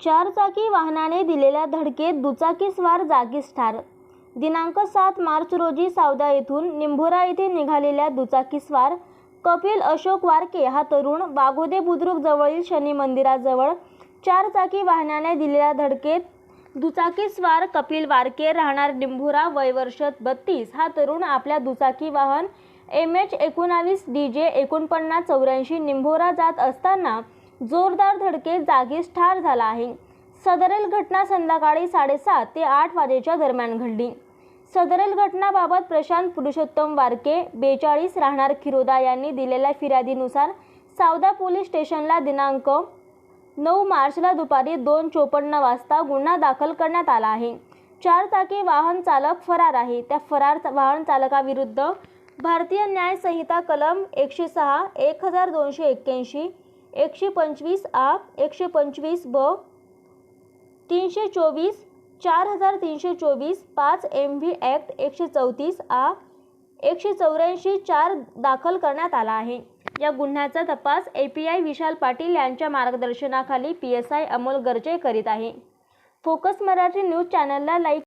चारचाकी वाहनाने दिलेल्या धडकेत दुचाकीस्वार जागीच ठार. दिनांक सात मार्च रोजी सावदा येथून निंभोरा येथे निघालेल्या दुचाकीस्वार कपिल अशोक वारके हा तरुण वाघोदे बुद्रुक जवळील शनी मंदिराजवळ चारचाकी वाहनाने दिलेल्या धडकेत दुचाकीस्वार कपिल वारके राहणार निंभोरा वयवर्ष बत्तीस. हा तरुण आपल्या दुचाकी वाहन एम एच एकोणावीस डी जे एकोणपन्नास चौऱ्याऐंशी निंभोरा जात असताना जोरदार धडकेत जागीच ठार झाला आहे. सदरेल घटना संध्याकाळी साडेसात ते आठ वाजेच्या दरम्यान घडली. सदरेल घटनाबाबत प्रशांत पुरुषोत्तम वारके बेचाळीस राहणार खिरोदा यांनी दिलेल्या फिर्यादीनुसार सावदा पोलीस स्टेशनला दिनांक नऊ मार्चला दुपारी दोन चोपन्न वाजता गुन्हा दाखल करण्यात आला आहे. चार चाकी वाहन चालक फरार आहे. त्या फरार वाहन चालकाविरुद्ध भारतीय न्यायसंहिता कलम एकशे सहा एक हजार दोनशे एक्क्याऐंशी एकशे पंचवीस आ एकशे पंचवीस ब तीनशे चोवीस चार हजार तीनशे चोवीस पाच एम व्ही ॲक्ट एकशे चौतीस आ एकशे चौऱ्याऐंशी चार दाखल करण्यात आला आहे. या गुन्ह्याचा तपास A P I Vishal Patil यांच्या मार्गदर्शनाखाली P S I Amol Garje करीत आहे. फोकस मराठी न्यूज चॅनलला लाईक